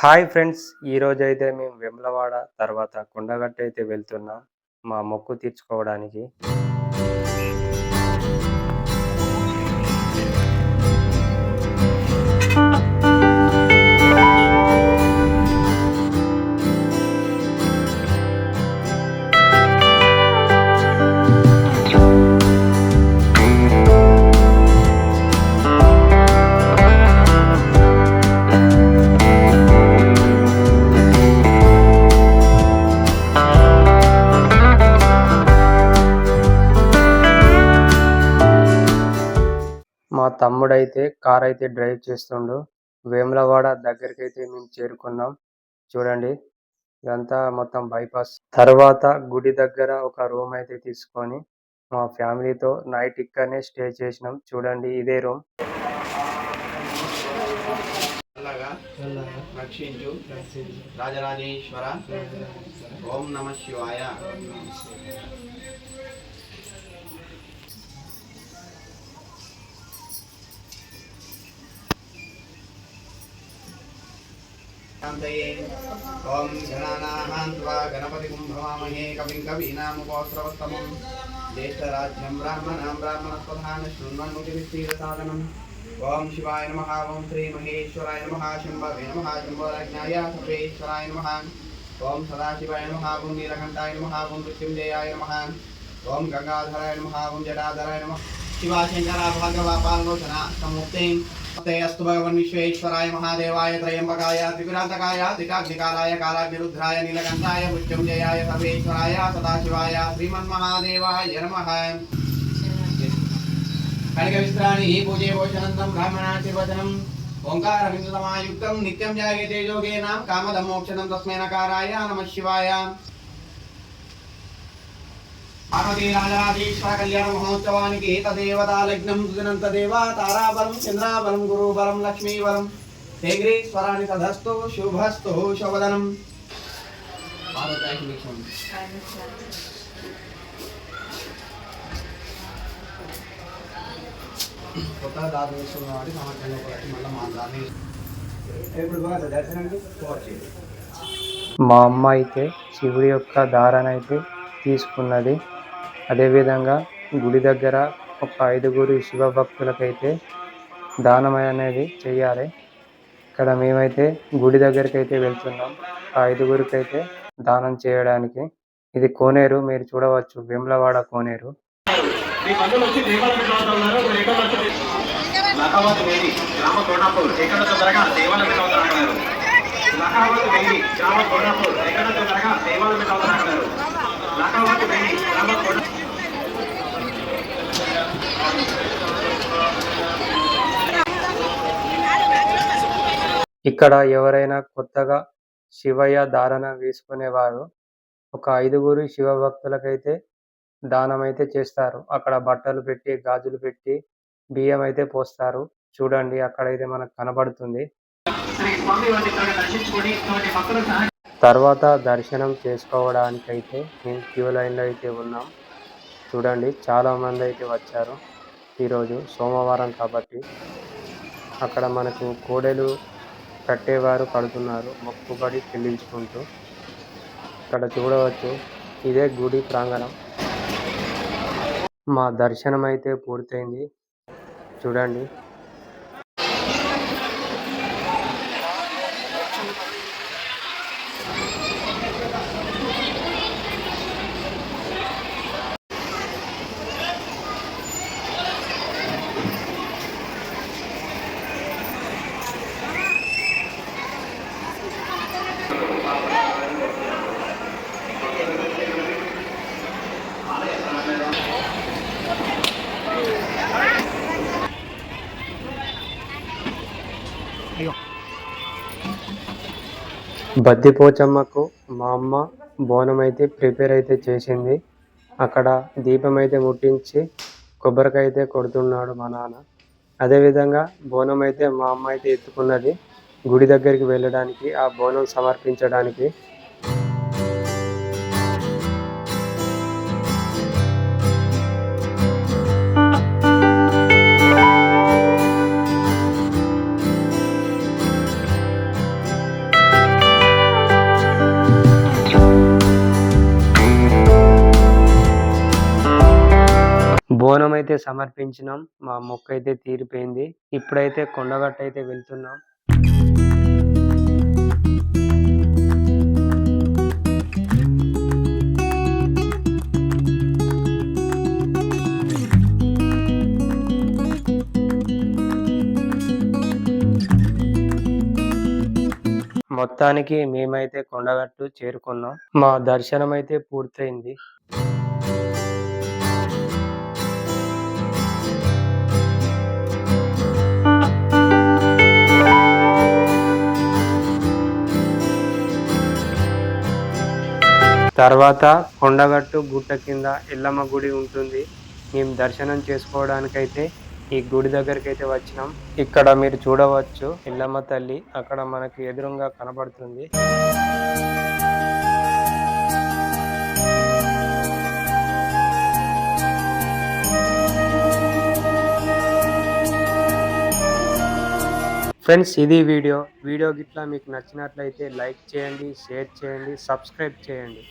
Hi friends ఈరోజు అయితే మేము వెమ్లవాడ తర్వాత కొండగట్ట అయితే వెళ్తున్నాం. మా మొక్కు తీర్చుకోవడానికి. తమ్ముడైతే కార్ అయితే డ్రైవ్ చేస్తుండు. వేములవాడ దగ్గరికి అయితే మేము చేరుకున్నాం. చూడండి ఇదంతా మొత్తం బైపాస్. తర్వాత గుడి దగ్గర ఒక రూమ్ అయితే తీసుకొని మా ఫ్యామిలీతో నైట్ ఇక్కడనే స్టే చేసినాం. చూడండి ఇదే రూమ్. రక్షించు. రాజరాజేశ్వర. ఓం నమ శివాయ. శాంతయే ఓం గణానాహాన్ త్వా గణపతిం భవామహే కవిం కవీనాముపస్రవత్తమం జ్యేష్ఠరాజ్యం బ్రాహ్మణాం బ్రాహ్మణస్పధాన శృణ్వన్ముఖిమిస్తీరసాదనం ఓం శివాయ నమః ఓం శ్రీ మహేశ్వరాయ నమః శంభవే నమః శంభోరాజ్ఞాయ సర్వేశ్వరాయ నమః ఓం సదాశివాయ నమః ఓం నీలకంఠాయ నమః ఓం మృత్యుంజయాయ నమః ఓం గంగాధరాయ నమః ఓం జటాధరాయ నమః శివాశంకర భాగవాపాలలోచన సముక్తిం తేయస్తు భగవన్విశ్వేశ్వరాయ మహాదేవాయ త్రయంబకాయ త్రిపురాంతకాయ త్రికాగ్నికాలాయ కాలాగ్నిరుద్రాయ నీలకంఠాయ మృత్యుంజయాయ సర్వేశ్వరాయ సదాశివాయ శ్రీమన్మహాదేవాయ నమ. కనక విస్త్రాన్ని పూజే భోజనంతం బ్రాహ్మణాశీర్వచనం ఓంకార విందుతమాయుక్తం నిత్యం జాగే తేజోగేనాం కామదమోక్షణం తస్మై నకారాయ నమ శివాయ. పార్వతీరాజరాజేశ్వర కళ్యాణ మహోత్సవానికి తదేవతా లగ్నం సుదినంత దేవ తారాబలం చంద్రాబలం గురుబలం లక్ష్మీబలం హేగ్రీశ్వరాన్ని తదస్తు శుభస్తు మా అమ్మ అయితే శివుడి యొక్క దారనైతే తీసుకున్నది. అదేవిధంగా గుడి దగ్గర ఒక ఐదుగురు శివ భక్తులకైతే దానం అనేది చేయాలి. ఇక్కడ మేమైతే గుడి దగ్గరికి అయితే వెళ్తున్నాం. ఆ ఐదుగురికి అయితే దానం చేయడానికి. ఇది కోనేరు మీరు చూడవచ్చు. వేములవాడ కోనేరు. మీ ఇక్కడ ఎవరైనా కొత్తగా శివయ్య దారణ వేసుకునేవారు ఒక ఐదుగురు శివ భక్తులకైతే దానం అయితే చేస్తారు. అక్కడ బట్టలు పెట్టి గాజులు పెట్టి బియ్యం అయితే పోస్తారు. చూడండి అక్కడైతే మనకు కనబడుతుంది. తర్వాత దర్శనం చేసుకోవడానికైతే మేము క్యూ లైన్లో అయితే ఉన్నాం. చూడండి చాలా మంది అయితే వచ్చారు. ఈరోజు సోమవారం కాబట్టి అక్కడ మనకు కోడెలు కట్టేవారు కడుతున్నారు. మొక్కుబడి చెల్లించుకుంటూ ఇక్కడ చూడవచ్చు. ఇదే గుడి ప్రాంగణం. మా దర్శనం అయితే పూర్తయింది. చూడండి. బద్దిపోచమ్మకు మా అమ్మ బోనం అయితే ప్రిపేర్ అయితే చేసింది. అక్కడ దీపం అయితే ముట్టించి కొబ్బరికాయ అయితే కొడుతున్నాడు మా నాన్న. అదేవిధంగా బోనం అయితే మా అమ్మ అయితే ఎత్తుకున్నది గుడి దగ్గరికి వెళ్ళడానికి ఆ బోనం సమర్పించడానికి. బోనం అయితే సమర్పించినాం మా మొక్క అయితే తీరిపోయింది. ఇప్పుడైతే కొండగట్ట అయితే వెళ్తున్నాం. మొత్తానికి మేమైతే కొండగట్టు చేరుకున్నాం. మా దర్శనం అయితే పూర్తయింది. తర్వాత కొండగట్టు గుట్ట కింద ఎల్లమ్మ గుడి ఉంటుంది. మేము దర్శనం చేసుకోవడానికైతే ఈ గుడి దగ్గరికి అయితే వచ్చినాం. ఇక్కడ మీరు చూడవచ్చు ఎల్లమ్మ తల్లి అక్కడ మనకి ఎదురుగా కనబడుతుంది. ఫ్రెండ్స్ ఇది వీడియో. వీడియో గిట్లా మీకు నచ్చినట్లయితే లైక్ చేయండి షేర్ చేయండి సబ్స్క్రైబ్ చేయండి.